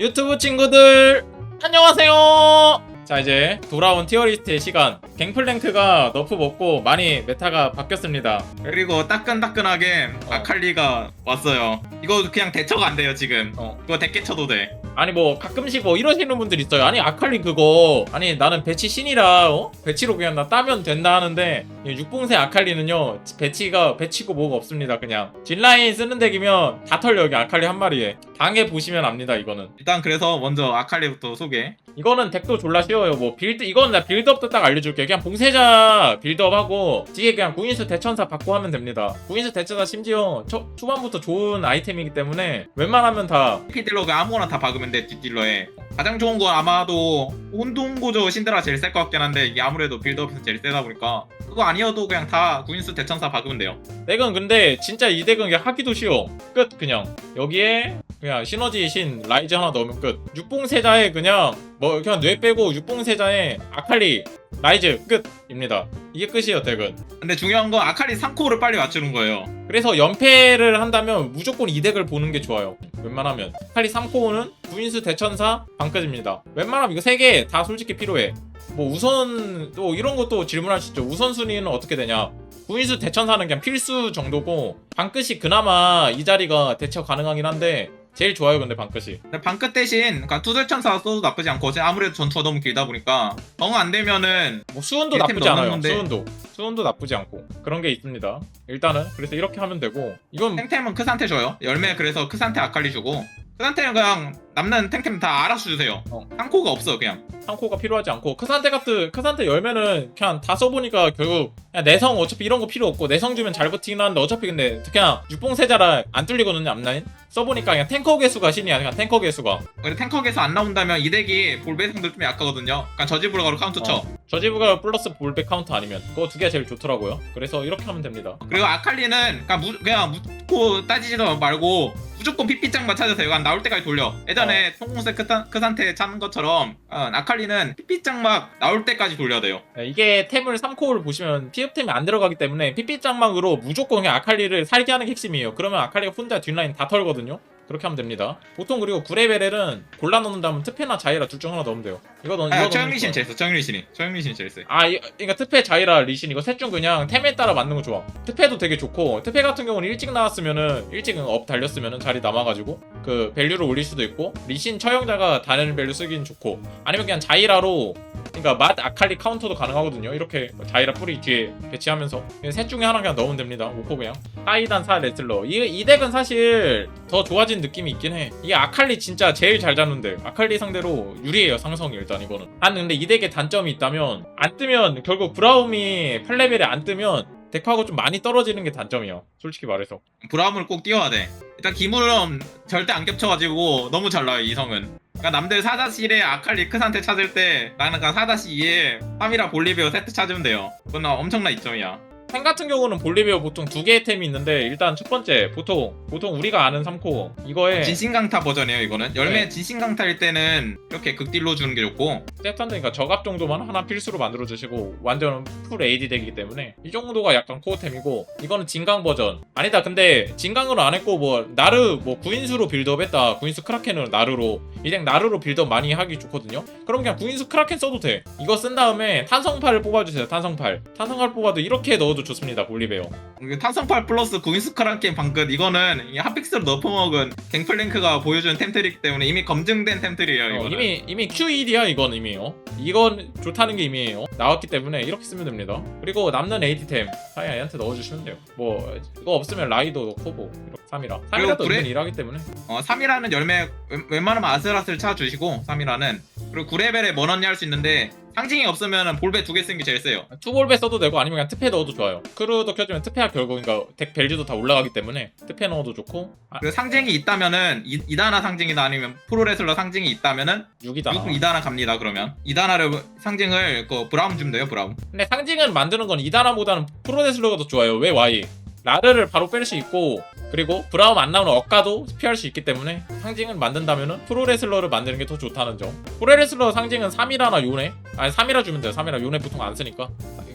유튜브 친구들 안녕하세요. 자 이제 돌아온 티어리스트의 시간. 갱플랭크가 너프 먹고 많이 메타가 바뀌었습니다. 그리고 따끈따끈하게 어. 아칼리가 왔어요. 이거 그냥 대처가 안 돼요 지금. 어. 그거 대깨 쳐도 돼. 아니 뭐 가끔씩 뭐 이러시는 분들 있어요. 아니 아칼리 그거 아니 나는 배치 신이라 어? 배치로 그냥 나 따면 된다 하는데 이 육봉새 아칼리는요 배치가 배치고 뭐가 없습니다. 그냥 딜라인 쓰는 덱이면 다 털려 여기 아칼리 한 마리에 당해 보시면 압니다 이거는. 일단 그래서 먼저 아칼리부터 소개. 이거는 덱도 졸라 쉬워요. 뭐 빌드 이거는 나 빌드업도 딱 알려줄게. 그냥 봉쇄자 빌드업하고 뒤에 그냥 구인수 대천사 받고 하면 됩니다. 구인수 대천사 심지어 초, 초반부터 좋은 아이템이기 때문에 웬만하면 다 피딜러가 아무거나 다 박으면 돼 뒷딜러에. 가장 좋은 건 아마도 혼동고조 신드라 제일 셀 것 같긴 한데 이게 아무래도 빌드업에서 제일 세다 보니까 그거 아니어도 그냥 다 구인수 대천사 박으면 돼요. 덱은 근데 진짜 이 덱은 그냥 하기도 쉬워. 끝 그냥 여기에 그냥 시너지 신 라이즈 하나 넣으면 끝. 육봉세자에 그냥 뭐 그냥 뇌 빼고 육봉세자에 아칼리 라이즈 끝입니다. 이게 끝이에요 덱은. 근데 중요한 건 아칼리 3코어를 빨리 맞추는 거예요. 그래서 연패를 한다면 무조건 이 덱을 보는 게 좋아요. 웬만하면 칼리 3코어는 구인수 대천사 방끝입니다. 웬만하면 이거 3개 다 솔직히 필요해. 뭐 우선 또 이런 것도 질문할 수 있죠. 우선 순위는 어떻게 되냐? 구인수 대천사는 그냥 필수 정도고 방끝이 그나마 이 자리가 대처 가능하긴 한데 제일 좋아요 근데 방끝이. 근데 방끝 대신 그러니까 투들천사 써도 나쁘지 않고 어차피 아무래도 전투가 너무 길다 보니까 정 안 되면은 뭐 일템 나쁘지 않아요. 수은도 수은도 나쁘지 않고 그런 게 있습니다. 일단은 그래서 이렇게 하면 되고 이건 탱템은 크산테 줘요. 열매 그래서 크산테 아칼리 주고 크산테는 그냥 남는 탱템 다 알아서 주세요. 어. 상코가 없어 그냥. 상코가 필요하지 않고 크산테 같은 크산테 열면은 그냥 다 써보니까 결국 그냥 내성 어차피 이런 거 필요 없고 내성 주면 잘 버티긴 하는데 어차피 근데 그냥 육봉세자라 안 뚫리거든요 앞라인 써보니까 그냥 탱커 개수가 신이야 그냥 탱커 개수가 근데 탱커에서 안 나온다면 이 덱이 볼배생들 좀 약하거든요. 그러니까 저지불가로 카운트 쳐. 어. 저지부가 플러스 볼백 카운트 아니면 그거 두 개가 제일 좋더라고요 그래서 이렇게 하면 됩니다 그리고 아칼리는 그냥, 무, 그냥 묻고 따지지도 말고 무조건 삐삐짱만 찾으세요. 그냥 나올 때까지 돌려. 어. 예 전에 크산, 크산테 찾는 것처럼 어, 아칼리는 삐삐짱 막 나올 때까지 돌려야 돼요. 네, 이게 템을 3코어를 보시면 피업템이 안 들어가기 때문에 삐삐장막으로 무조건 그냥 아칼리를 살게 하는 게 핵심이에요 그러면 아칼리가 혼자 뒷라인 다 털거든요 그렇게 하면 됩니다 보통 그리고 9레벨은 골라 넣는다면 트페나 자이라 둘 중 하나 넣으면 돼요 이거 넣 아, 이거 넣으면 제일 써. 처형리신이. 처형리신이 제일 세. 아, 이, 그러니까 트페 자이라 리신 이거 셋 중 그냥 템에 따라 맞는 거 좋아. 트페도 되게 좋고 트페 같은 경우는 일찍 나왔으면은 일찍 업 달렸으면은 자리 남아가지고 그 밸류를 올릴 수도 있고 리신 처형자가 다른 밸류 쓰기는 좋고 아니면 그냥 자이라로 그러니까 맛 아칼리 카운터도 가능하거든요. 이렇게 자이라 뿌리 뒤에 배치하면서 셋 중에 하나 그냥 넣으면 됩니다. 놓고 그냥 사이단 사 레슬러 이, 이 덱은 사실 더 좋아진 느낌이 있긴 해. 이게 아칼리 진짜 제일 잘 잡는데 아칼리 상대로 유리해요 상성이 일단 이거는. 아 근데 이 덱에 단점이 있다면 안 뜨면 결국 브라움이 8레벨에 안 뜨면 덱하고 좀 많이 떨어지는 게 단점이야. 솔직히 말해서. 브라움을 꼭 띄워야 돼. 일단 기물은 절대 안 겹쳐가지고 너무 잘 나와요 이 성은. 그러니까 남들 4-1에 아칼리 크산테 찾을 때 나는 그냥 4-2에 3이라 볼리베어 세트 찾으면 돼요. 그건 엄청난 이점이야. 템 같은 경우는 볼리베어 보통 두 개의 템이 있는데 일단 첫 번째 보통 보통 우리가 아는 3코. 이거에 진신강타 버전이에요 이거는. 열매 네. 진신강타일 때는 이렇게 극딜로 주는 게 좋고. 세트한테니까 저갑 정도만 하나 필수로 만들어 주시고 완전 풀 AD 덱이기 때문에 이 정도가 약간 코어템이고 이거는 진강 버전. 아니다 근데 진강으로 안 했고 뭐 나르 뭐 구인수로 빌드업했다. 구인수 크라켄으로 나르로. 이 덱 나르로 빌드업 많이 하기 좋거든요. 그럼 그냥 구인수 크라켄 써도 돼. 이거 쓴 다음에 탄성팔을 뽑아주세요 탄성팔. 탄성팔 뽑아도 이렇게 넣어 도 좋습니다 볼리베어 이게 탄성팔 플러스 구인스크란 게임 방끝 이거는 이 핫픽스로 너프먹은 갱플랭크가 보여주는 템트리기 때문에 이미 검증된 템트리예요 어, 이거는. 이미 이미 QED야 이건 이미요. 이건 좋다는 게 이미예요. 나왔기 때문에 이렇게 쓰면 됩니다. 그리고 남는 AD템 사이아이한테 넣어주시면 돼요. 뭐 이거 없으면 라이도 넣고 뭐 3이라 3이라도 그래? 은근 일하기 때문에 어, 3이라는 열매 웬- 웬만하면 아슬아슬 찾아주시고 3이라는 그리고 9레벨에 먼언니 할수 있는데 상징이 없으면 볼배 두개 쓰는 게 제일 세요. 투볼배 써도 되고 아니면 그냥 특패 넣어도 좋아요. 크루도 켜주면 특패가 결국 그러니까 덱 밸류도 다 올라가기 때문에 특패 넣어도 좋고 아, 그 상징이 있다면은 이, 2다나 상징이다 아니면 프로레슬러 상징이 있다면은 6이다. 6 2다나 갑니다 그러면 2다나를 상징을 그 브라움 주면 돼요 브라움 근데 상징은 만드는 건 이다나보다는 프로데슬러가 더 좋아요. 왜 Y? 라르를 바로 뺄 수 있고 그리고 브라움 안 나오는 억가도 피할 수 있기 때문에 상징을 만든다면은 프로레슬러를 만드는 게 더 좋다는 점. 프로레슬러 상징은 3이라나 요네? 아니 3이라 주면 돼요. 3이라. 요네 보통 안 쓰니까.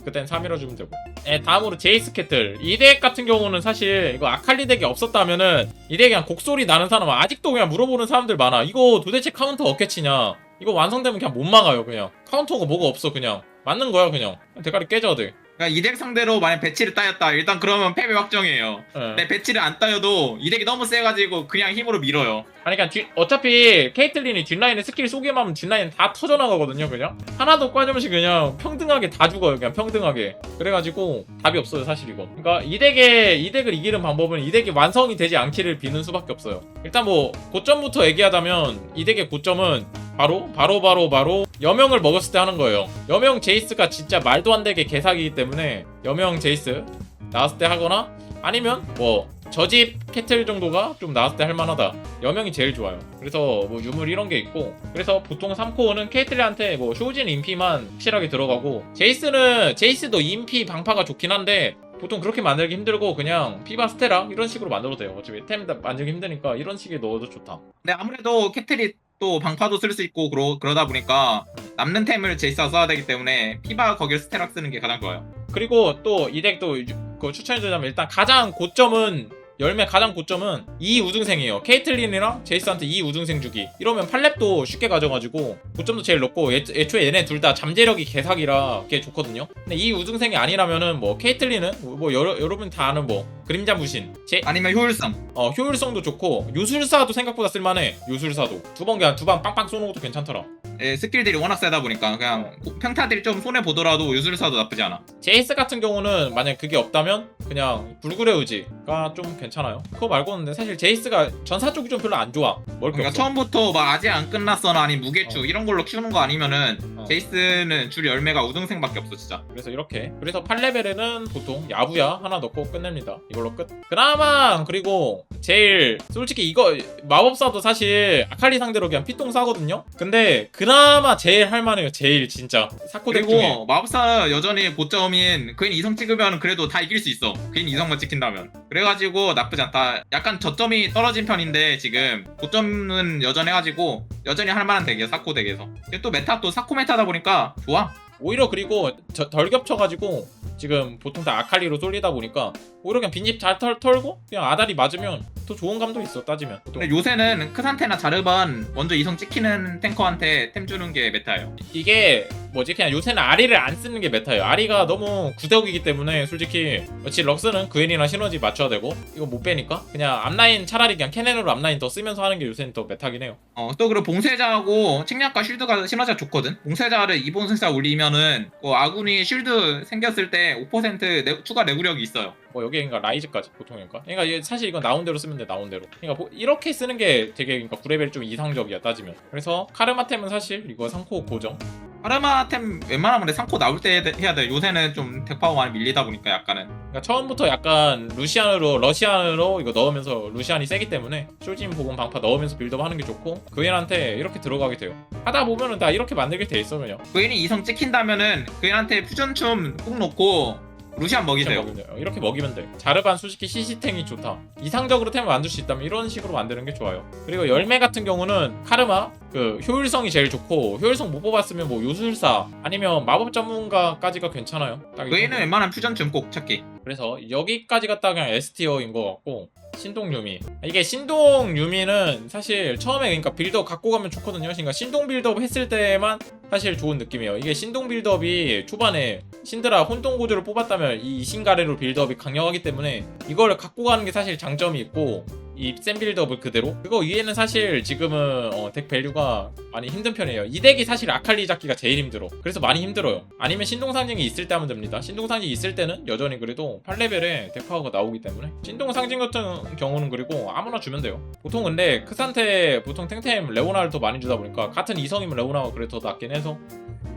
그땐 3이라 주면 되고. 예, 다음으로 제이스 캐틀. 이 덱 같은 경우는 사실 이거 아칼리 덱이 없었다면은 이 덱이 그냥 곡소리 나는 사람 아직도 그냥 물어보는 사람들 많아. 이거 도대체 카운터 어떻게 치냐? 이거 완성되면 그냥 못 막아요 그냥. 카운터가 뭐가 없어 그냥. 맞는 거야 그냥. 대가리 깨져야 돼 그러니까 이덱 상대로 만약 배치를 따였다. 일단 그러면 패배 확정이에요. 예. 근데 배치를 안 따여도 이 덱이 너무 세가지고 그냥 힘으로 밀어요. 아니 뒤, 어차피 케이틀린이 뒷라인에 스킬 쏘기만 하면 뒷라인 다 터져나가거든요 그냥. 하나도 빠짐없이 그냥 평등하게 다 죽어요 그냥 평등하게. 그래가지고 답이 없어요 사실 이거. 그러니까 이 덱에 이 덱을 이기는 방법은 이 덱이 완성이 되지 않기를 비는 수밖에 없어요. 일단 뭐 고점부터 얘기하자면 이 덱의 고점은 바로 바로 바로 바로 여명을 먹었을 때 하는 거예요 여명 제이스가 진짜 말도 안 되게 개사기이기 때문에 여명 제이스 나왔을 때 하거나 아니면 뭐 저집 캐틀 정도가 좀 나왔을 때 할만하다 여명이 제일 좋아요. 그래서 뭐 유물 이런 게 있고 그래서 보통 3코어는 케이틀리한테 뭐 쇼진 인피만 확실하게 들어가고 제이스는 제이스도 인피 방파가 좋긴 한데 보통 그렇게 만들기 힘들고 그냥 피바 스테라 이런 식으로 만들어도 돼요. 어차피 템 만들기 힘드니까 이런 식에 넣어도 좋다. 근데 아무래도 캐틀이 또 방파도 쓸 수 있고 그러, 그러다 보니까 남는 템을 제이스가 써야 되기 때문에 피바 거기를 스테락 쓰는 게 가장 좋아요. 그리고 또 이 덱도 그 추천해주자면 일단 가장 고점은 열매 가장 고점은 이 우등생이에요. 케이틀린이랑 제이스한테 이 우등생 주기. 이러면 팔렙도 쉽게 가져가지고 고점도 제일 높고 애, 애초에 얘네 둘 다 잠재력이 개사기라 꽤 좋거든요. 근데 이 우등생이 아니라면은 뭐 케이틀린은 뭐 여러, 여러분 다 아는 뭐 그림자 무신, 제, 아니면 효율성 어 효율성도 좋고 요술사도 생각보다 쓸만해. 요술사도 두 번 그냥 두 방 빵빵 쏘는 것도 괜찮더라. 예, 스킬들이 워낙 세다 보니까 그냥 평타들이 좀 손해 보더라도 유술사도 나쁘지 않아 제이스 같은 경우는 만약 그게 없다면 그냥 불굴의 의지가 좀 괜찮아요. 그거 말고는 사실 제이스가 전사 쪽이 좀 별로 안 좋아. 게 그러니까 없어. 처음부터 막 아직 안 끝났거나 아니 무게추 어. 이런 걸로 키우는 거 아니면은 어. 제이스는 줄 열매가 우등생밖에 없어 진짜 그래서 이렇게. 그래서 8레벨에는 보통 야부야 하나 넣고 끝냅니다. 이걸로 끝. 그나마 그리고 제일 솔직히 이거 마법사도 사실 아칼리 상대로 그냥 피똥 싸거든요. 근데 그나마 제일 할만해요. 제일 진짜 사코덱. 그리고 마법사 여전히 고점인 그인 2성 찍으면 그래도 다 이길 수 있어 그인 2성만 찍힌다면. 그래가지고 나쁘지 않다. 약간 저점이 떨어진 편인데 지금 고점은 여전히 해가지고 여전히 할만한 덱이야 사코 덱에서. 또 메타 또 사코 메타다 보니까 좋아. 오히려 그리고 저- 덜 겹쳐가지고 지금 보통 다 아칼리로 쏠리다 보니까 오히려 그냥 빈집 잘 털, 털고 그냥 아다리 맞으면 더 좋은 감도 있어 따지면. 또 근데 요새는 크산테나 자르반 먼저 2성 찍히는 탱커한테 템 주는 게 메타예요. 이게 뭐지? 그냥 요새는 아리를 안 쓰는 게 메타예요. 아리가 너무 구덕이기 때문에 솔직히 그렇지 럭스는 그웬이나 시너지 맞춰야 되고 이거 못 빼니까 그냥 앞라인 차라리 그냥 캐넨으로 앞라인 더 쓰면서 하는 게 요새는 더 메타긴 해요. 어, 또 그리고 봉쇄자하고 책략과 쉴드가 시너지가 좋거든. 봉쇄자를 2본 생사 올리면은 그 아군이 쉴드 생겼을 때5% 내- 추가 내구력이 있어요. 뭐 여기 그러니까 라이즈까지 보통이니까. 그러니까 이게 사실 이건 나온 대로 쓰면 돼 나온 대로. 그러니까 뭐 이렇게 쓰는 게 되게 그러니까 9레벨 좀 이상적이야 따지면. 그래서 카르마템은 사실 이거 상코 고정 파르마템 웬만하면 상코 나올 때 해야 돼. 요새는 좀 덱파워 많이 밀리다 보니까 약간은. 그러니까 처음부터 약간 루시안으로 러시안으로 이거 넣으면서 루시안이 세기 때문에 쇼진 보건 방파 넣으면서 빌드업 하는 게 좋고 그앤한테 이렇게 들어가게 돼요 하다 보면은 다 이렇게 만들게 돼 있어 그냥 그인이 2성 찍힌다면은 그인한테 퓨전춤 꼭 놓고 루시안 먹이세요. 먹이면, 돼. 이렇게 먹이면 돼 자르반 솔직히 CC탱이 좋다 이상적으로 템을 만들 수 있다면 이런 식으로 만드는 게 좋아요 그리고 열매 같은 경우는 카르마 그 효율성이 제일 좋고 효율성 못 뽑았으면 뭐 요술사 아니면 마법 전문가까지가 괜찮아요 딱 이 정도. 웬만하면 퓨전춤 꼭 찾기. 그래서 여기까지가 딱 그냥 S티어인 것 같고 신동 유미. 이게 신동 유미는 사실 처음에 그러니까 빌드업 갖고 가면 좋거든요. 그러니까 신동 빌드업 했을 때만 사실 좋은 느낌이에요. 이게 신동 빌드업이 초반에 신드라 혼동 구조를 뽑았다면 이 신가래로 빌드업이 강력하기 때문에 이걸 갖고 가는 게 사실 장점이 있고 이센 빌드업을 그대로? 그거 위에는 사실 지금은 어, 덱 밸류가 많이 힘든 편이에요. 이 덱이 사실 아칼리 잡기가 제일 힘들어. 그래서 많이 힘들어요. 아니면 신동상징이 있을 때 하면 됩니다. 신동상징이 있을 때는 여전히 그래도 8레벨에 덱 파워가 나오기 때문에. 신동상징 같은 경우는 그리고 아무나 주면 돼요. 보통 근데 크산테 보통 탱템 레오나를 더 많이 주다 보니까 같은 이성이면 레오나가 그래 더 낫긴 해서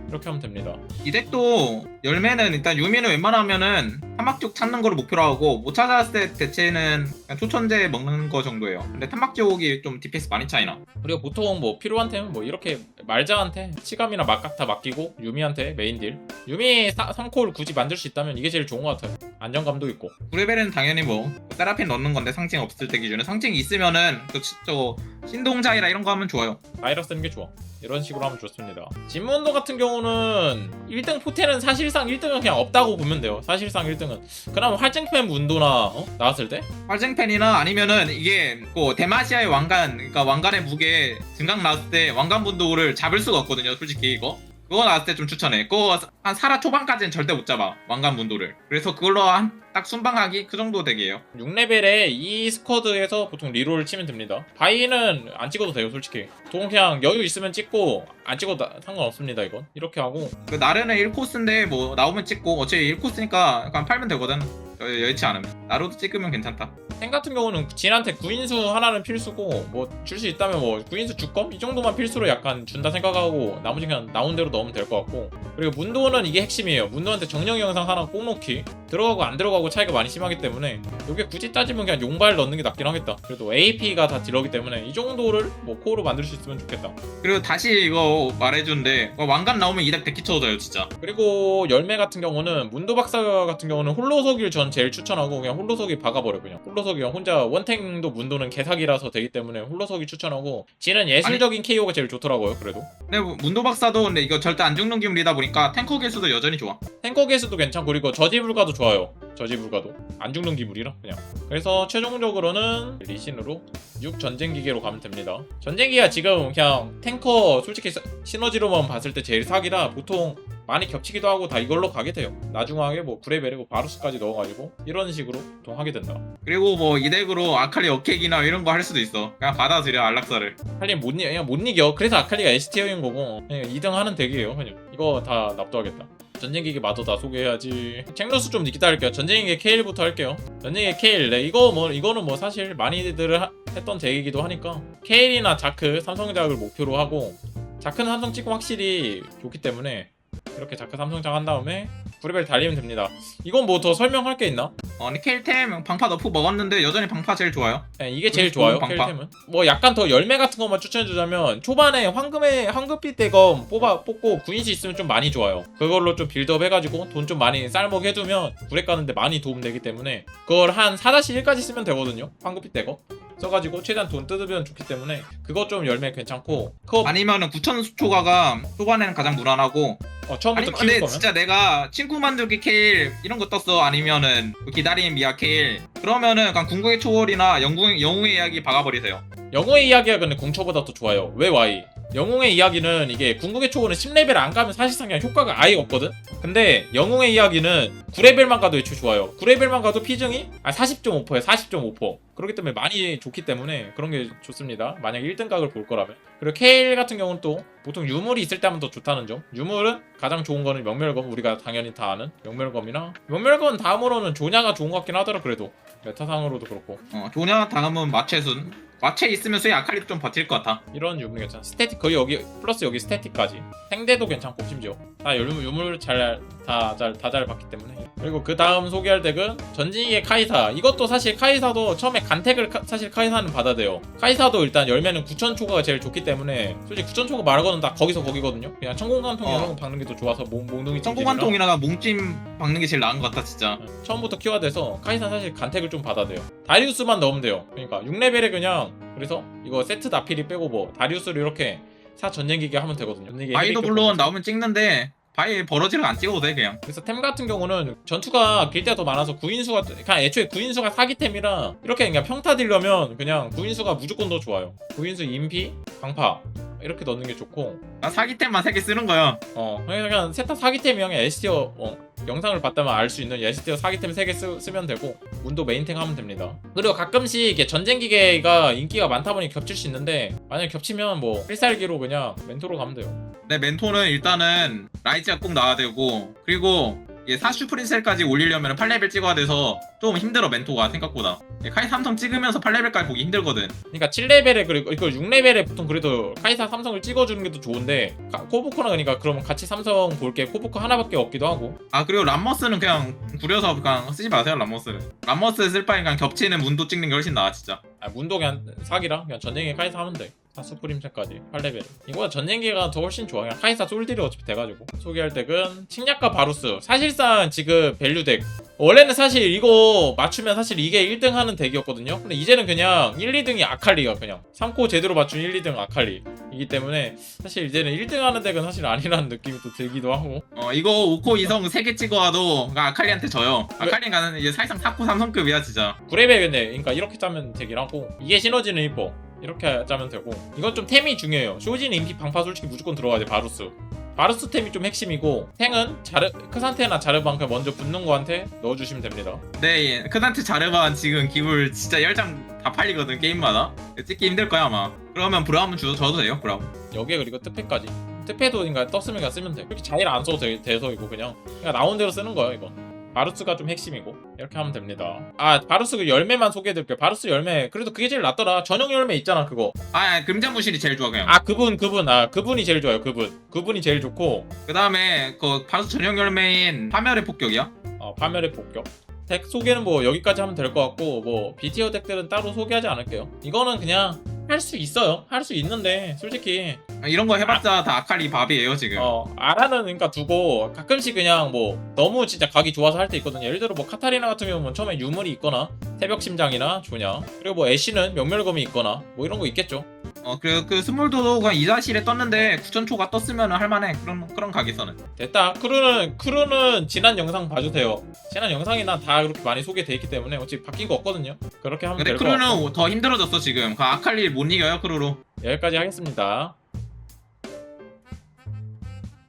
이렇게 하면 됩니다 이 덱도 열매는 일단 유미는 웬만하면은 탐막 쪽 찾는 거를 목표로 하고 못 찾았을 때 대체는 그냥 초천재 먹는 거 정도예요. 근데 탐막 쪽이 좀 DPS 많이 차이나. 그리고 보통 뭐 필요한 템은 뭐 이렇게 말자한테 치감이나 막각타 맡기고 유미한테 메인 딜 유미 3콜 굳이 만들 수 있다면 이게 제일 좋은 것 같아요 안정감도 있고 9레벨은 당연히 뭐 세라핀 넣는 건데 상징 없을 때 기준에 상징 있으면은 그저 신동자이라 이런 거 하면 좋아요. 바이러스 쓰는 게 좋아 이런 식으로 하면 좋습니다. 진문도 같은 경우는 1등 포텐은 사실상 1등은 그냥 없다고 보면 돼요. 사실상 1등은. 그나마 활증팬 문도나 어? 나왔을 때 활증팬이나 아니면은 이게 뭐 대마시아의 왕관 그러니까 왕관의 무게 증강 나왔을 때 왕관 분도를 잡을 수가 없거든요 솔직히 이거 그거 나왔을 때 좀 추천해 그거 한 사라 초반까지는 절대 못 잡아 왕관 분도를 그래서 그걸로 한 딱 순방하기 그 정도 되게요. 6레벨에 이 스쿼드에서 보통 리롤을 치면 됩니다. 바이는 안 찍어도 돼요, 솔직히. 돈 그냥 여유 있으면 찍고 안 찍어도 나- 상관없습니다, 이건. 이렇게 하고. 그 나르는 1코스인데 뭐 나오면 찍고 어차피 1코스니까 약간 팔면 되거든. 여- 여의치 않으면. 나로도 찍으면 괜찮다. 탱 같은 경우는 진한테 구인수 하나는 필수고 뭐 줄 수 있다면 뭐 구인수 주검? 이 정도만 필수로 약간 준다 생각하고 나머지 그냥 나온 대로 넣으면 될 것 같고. 그리고 문도는 이게 핵심이에요. 문도한테 정령 영상 하나 꼭 넣기. 들어가고 안 들어가고 차이가 많이 심하기 때문에 이게 굳이 따지면 그냥 용발 넣는 게 낫긴 하겠다. 그래도 AP가 다 딜러기 때문에 이 정도를 뭐 코어로 만들 수 있으면 좋겠다. 그리고 다시 이거 말해주는데 어, 왕관 나오면 이덱 데키 쳐줘요 진짜. 그리고 열매 같은 경우는 문도 박사 같은 경우는 홀로서기를 전 제일 추천하고 그냥 홀로서기 박아버려 그냥. 홀로서기 혼자 원탱도 문도는 개사기라서 되기 때문에 홀로서기 추천하고 지는 예술적인 KO가 제일 좋더라고요 그래도. 근데 뭐 문도 박사도 근데 이거 절대 안 죽는 기물이다 보니까 탱커 개수도 여전히 좋아. 탱커 개수도 괜찮고 그리고 저지불가도 좋아요. 저 지불가도 안 죽는 기물이라 그냥. 그래서 최종적으로는 리신으로 6 전쟁기계로 가면 됩니다. 전쟁기가 지금 그냥 탱커 솔직히 사- 시너지로만 봤을 때 제일 사기라 보통 많이 겹치기도 하고 다 이걸로 가게 돼요. 나중하게 뭐 브레벨이고 바루스까지 넣어가지고 이런 식으로 보통 하게 된다. 그리고 뭐 이 덱으로 아칼리 어케기나 이런 거 할 수도 있어. 그냥 받아들여 안락사를. 아칼리 못, 이- 그냥 못 이겨. 그래서 아칼리가 S티어인 거고 그냥 2등 하는 덱이에요 그냥. 이거 다 납도하겠다 전쟁기계 마저 다 소개해야지. 책로스 좀 기다릴게요. 전쟁기계 케일부터 할게요. 전쟁기계 케일. 네 이거 뭐 이거는 뭐 사실 많이들 하- 했던 덱이기도 하니까. 케일이나 자크 삼성작을 목표로 하고 자크는 삼성 찍고 확실히 좋기 때문에 이렇게 자크 삼성작 한 다음에 브레벨 달리면 됩니다. 이건 뭐 더 설명할 게 있나? 어 근데 켈템 방파 너프 먹었는데 여전히 방파 제일 좋아요. 네, 이게 제일 좋아요 방파. 켈템은. 뭐 약간 더 열매 같은 것만 추천해주자면 초반에 황금의 황금빛 대검 뽑아 뽑고 구인시 있으면 좀 많이 좋아요. 그걸로 좀 빌드업 해가지고 돈 좀 많이 쌀먹 해두면 구렉 가는데 많이 도움 되기 때문에 그걸 한 4-1까지 쓰면 되거든요 황금빛 대검. 써가지고 최대한 돈 뜯으면 좋기 때문에 그거 좀 열매 괜찮고 그거 아니면은 9천 초가가 초반에는 가장 무난하고 어, 처음부터 아니 키울 근데 거면 진짜 내가 친구 만들기 케일 이런 거 떴어 아니면은 그 기다리는 미아 케일 그러면은 그냥 궁극의 초월이나 영웅, 영웅의 이야기 박아버리세요 영웅의 이야기가 근데 궁초보다 더 좋아요. 왜 Y? 영웅의 이야기는 이게 궁극의 초보는 10레벨 안 가면 사실상 그냥 효과가 아예 없거든? 근데 영웅의 이야기는 9레벨만 가도 애초 좋아요. 9레벨만 가도 피증이 아 40.5%에 40.5%. 그렇기 때문에 많이 좋기 때문에 그런 게 좋습니다. 만약 1등 각을 볼 거라면. 그리고 케일 같은 경우는 또 보통 유물이 있을 때 하면 더 좋다는 점. 유물은 가장 좋은 거는 명멸검 우리가 당연히 다 아는 명멸검이나 명멸검 다음으로는 조냐가 좋은 것 같긴 하더라 그래도 메타상으로도 그렇고 어 조냐 다음은 마체순 마체 있으면 수의 아칼리도 좀 버틸 것 같아 이런 유물 괜찮아. 스태틱 거의 여기 플러스 여기 스태틱까지. 생대도 괜찮고 심지어 다 유물 유물 잘다잘다 잘 봤기 때문에. 그리고 그 다음 소개할 덱은 전진기의 카이사. 이것도 사실 카이사도 처음에 간택을 카- 사실 카이사는 받아야 돼요. 카이사도 일단 열매는 9천 초가가 제일 좋기 때문에 솔직히 9천 초가 말하고는 다 거기서 거기거든요. 그냥 천공관통 어. 이런 거 박는 게 더 좋아서 몽, 몽둥이. 성공관통이나 뭉찜 박는 게 제일 나은 것 같아 진짜 응. 처음부터 키워돼서 카이사 사실 간택을 좀 받아야 돼요. 다리우스만 넣으면 돼요. 그러니까 6레벨에 그냥 그래서 이거 세트 나필이 빼고 뭐 다리우스를 이렇게 사 전쟁기계 하면 되거든요. 전쟁기계 바이도 물론 보면서. 나오면 찍는데 바이 버러지를 안 찍어도 돼 그냥 그래서 템 같은 경우는 전투가 길 때가 더 많아서 구인수가 그냥 애초에 구인수가 사기템이라 이렇게 그냥 평타 딜려면 그냥 구인수가 무조건 더 좋아요. 구인수 인피, 강파 이렇게 넣는 게 좋고 나 사기템만 3개 쓰는 거야 어 그냥, 그냥 세타 사기템이랑 에스티어 어, 영상을 봤다면 알 수 있는 에스티어 사기템 3개 쓰, 쓰면 되고 문도 메인탱 하면 됩니다. 그리고 가끔씩 이게 전쟁기계가 인기가 많다 보니 겹칠 수 있는데 만약 겹치면 뭐 필살기로 그냥 멘토로 가면 돼요. 내 멘토는 일단은 라이즈가 꼭 나와야 되고 그리고 이게 4슈 프린셀까지 올리려면 8레벨 찍어야 돼서 좀 힘들어 멘토가 생각보다. 카이 삼성 찍으면서 8레벨까지 보기 힘들거든. 그러니까 7레벨에 그리고 이걸 6레벨에 보통 그래도 카이사 삼성을 찍어주는 게 더 좋은데 카- 코보코나 그러니까 그러면 같이 삼성 볼 게. 코보코 하나밖에 없기도 하고. 아 그리고 람머스는 그냥 구려서 그냥 쓰지 마세요 람머스는 람머스 쓸 바에 그냥 겹치는 문도 찍는 게 훨씬 나아 진짜. 아, 문도 그냥 사기라? 그냥 전쟁에 카이사 하면 돼. 다 수프림체까지 8레벨. 이거보다 전쟁기가 더 훨씬 좋아. 그냥 카이사 솔딜이 어차피 돼가지고. 소개할 덱은 칭략과 바루스. 사실상 지금 밸류 덱. 원래는 사실 이거 맞추면 사실 이게 1등 하는 덱이었거든요. 근데 이제는 그냥 1, 2등이 아칼리가 그냥. 3코 제대로 맞춘 1, 2등 아칼리. 이기 때문에 사실 이제는 1등 하는 덱은 사실 아니라는 느낌이 또 들기도 하고. 어 이거 5코 2성 3개 찍어와도 아칼리한테 져요. 아칼리 가는 이제 사실상 4코 3성급이야 진짜. 9레벨 근데 그러니까 이렇게 짜면 되긴 하고. 이게 시너지는 이뻐 이렇게 짜면 되고. 이건 좀 템이 중요해요. 쇼진 인피 방파 솔직히 무조건 들어가야 돼 바루스. 바루스 템이 좀 핵심이고 탱은 자르 크산테나 자르방크 먼저 붙는 거한테 넣어주시면 됩니다. 네 크단트 자르반 지금 기물 진짜 10장 다 팔리거든 게임마다. 찍기 힘들 거야 아마. 그러면 브라움 주, 줘도 돼요 브라움 여기에 그리고 특패까지. 특패도 그러니까 떴으면 그냥 쓰면 돼. 그렇게 자일 안 써도 돼, 돼서 이거 그냥. 그냥 나온 대로 쓰는 거예요 이건 바루스가 좀 핵심이고 이렇게 하면 됩니다. 아 바루스 그 열매만 소개해드릴게요. 바루스 열매 그래도 그게 제일 낫더라. 전용 열매 있잖아 그거. 아 금장무실이 제일 좋아 그냥. 아 그분 그분 아 그분이 제일 좋아요 그분. 그분이 제일 좋고. 그 다음에 그 바로 전용 열매인 파멸의 폭격이야 어, 파멸의 폭격. 덱 소개는 뭐 여기까지 하면 될 것 같고 뭐 B티어 덱들은 따로 소개하지 않을게요. 이거는 그냥 할 수 있어요. 할 수 있는데 솔직히 이런 거 해봤자 다 아칼리 밥이에요 지금 어 아라는 그러니까 두고 가끔씩 그냥 뭐 너무 진짜 각이 좋아서 할 때 있거든요. 예를 들어 뭐 카타리나 같은 경우는 처음에 유물이 있거나 새벽 심장이나 조냐 그리고 뭐 애쉬는 명멸검이 있거나 뭐 이런 거 있겠죠. 어 그리고 그 스몰도도 그냥 이자실에 떴는데 9천초가 떴으면 할만해 그런 그런 각이서는 됐다. 크루는 크루는 지난 영상 봐주세요. 지난 영상이나 다 그렇게 많이 소개돼 있기 때문에 어차피 바뀐 거 없거든요. 그렇게 하면 근데 될것 같고 크루는 더 힘들어졌어 지금 그 아칼리 못 이겨요 크루로 여기까지 하겠습니다.